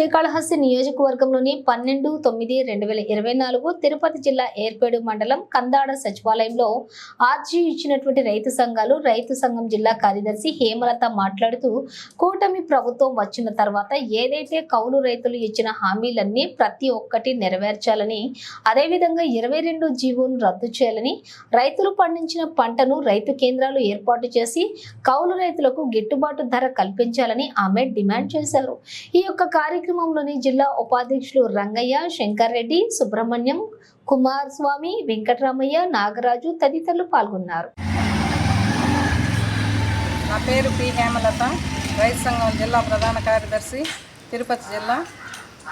శ్రీకాళహస్తి నియోజకవర్గంలోని పన్నెండు తొమ్మిది రెండు వేల ఇరవై నాలుగు తిరుపతి జిల్లా ఏర్పేడు మండలం కందాడ సచివాలయంలో ఆర్జీ ఇచ్చినటువంటి రైతు సంఘాలు రైతు సంఘం జిల్లా కార్యదర్శి హేమలత మాట్లాడుతూ కూటమి ప్రభుత్వం వచ్చిన తర్వాత ఏదైతే కౌలు రైతులు ఇచ్చిన హామీలన్నీ ప్రతి ఒక్కటి నెరవేర్చాలని అదేవిధంగా ఇరవై రెండు జీవోను రద్దు చేయాలని రైతులు పండించిన పంటను రైతు కేంద్రాలు ఏర్పాటు చేసి కౌలు రైతులకు గిట్టుబాటు ధర కల్పించాలని ఆమె డిమాండ్ చేశారు. ఈ యొక్క కార్యక్రమం కార్యక్రమంలోని జిల్లా ఉపాధ్యక్షులు రంగయ్య శంకర్ రెడ్డి సుబ్రహ్మణ్యం కుమార్ స్వామి వెంకటరామయ్య నాగరాజు తదితరులు పాల్గొన్నారు. నా పేరు పి. హేమలత రైతు సంఘం జిల్లా ప్రధాన కార్యదర్శి తిరుపతి జిల్లా.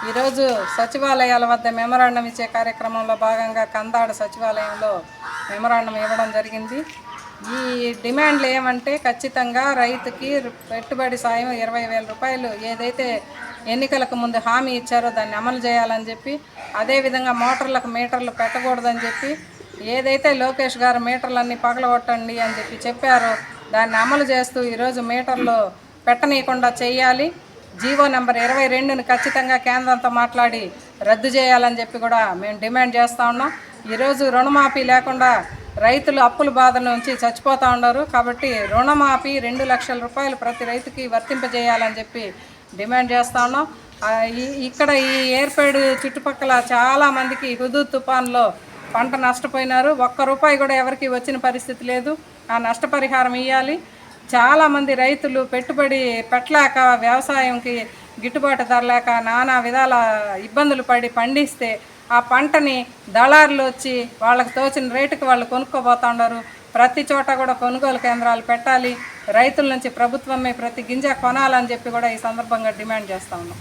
ఈరోజు సచివాలయాల వద్ద మెమరాండం ఇచ్చే కార్యక్రమంలో భాగంగా కందాడ సచివాలయంలో మెమరాండం ఇవ్వడం జరిగింది. ఈ డిమాండ్లు ఏమంటే ఖచ్చితంగా రైతుకి పెట్టుబడి సాయం ఇరవై వేల రూపాయలు ఏదైతే ఎన్నికలకు ముందు హామీ ఇచ్చారో దాన్ని అమలు చేయాలని చెప్పి అదేవిధంగా మోటార్లకు మీటర్లు పెట్టకూడదని చెప్పి ఏదైతే లోకేష్ గారు మీటర్లన్నీ పగలగొట్టండి అని చెప్పి చెప్పారో దాన్ని అమలు చేస్తూ ఈరోజు మీటర్లు పెట్టనీయకుండా చేయాలి. జీవో నెంబర్ ఇరవై రెండుని ఖచ్చితంగా కేంద్రంతో మాట్లాడి రద్దు చేయాలని చెప్పి కూడా మేము డిమాండ్ చేస్తూ ఉన్నాం. ఈరోజు రుణమాఫీ లేకుండా రైతులు అప్పుల బాధ నుంచి చచ్చిపోతూ ఉన్నారు. కాబట్టి రుణమాఫీ రెండు లక్షల రూపాయలు ప్రతి రైతుకి వర్తింపజేయాలని చెప్పి డిమాండ్ చేస్తూ ఉన్నాం. ఇక్కడ ఈ ఏర్పేడు చుట్టుపక్కల చాలా మందికి తుఫాన్లో పంట నష్టపోయినారు. ఒక్క రూపాయి కూడా ఎవరికి వచ్చిన పరిస్థితి లేదు. ఆ నష్టపరిహారం ఇవ్వాలి చాలామంది రైతులు పెట్టుబడి పెట్టలేక వ్యవసాయంకి గిట్టుబాటు ధరలేక నానా విధాల ఇబ్బందులు పడి పండిస్తే ఆ పంటని దళారులు వచ్చి వాళ్ళకి తోచిన రేటుకి వాళ్ళు కొనుక్కోబోతా ఉన్నారు. ప్రతి చోట కూడా కొనుగోలు కేంద్రాలు పెట్టాలి. రైతుల నుంచి ప్రభుత్వమే ప్రతి గింజ కొనాలని చెప్పి కూడా ఈ సందర్భంగా డిమాండ్ చేస్తా ఉన్నాం.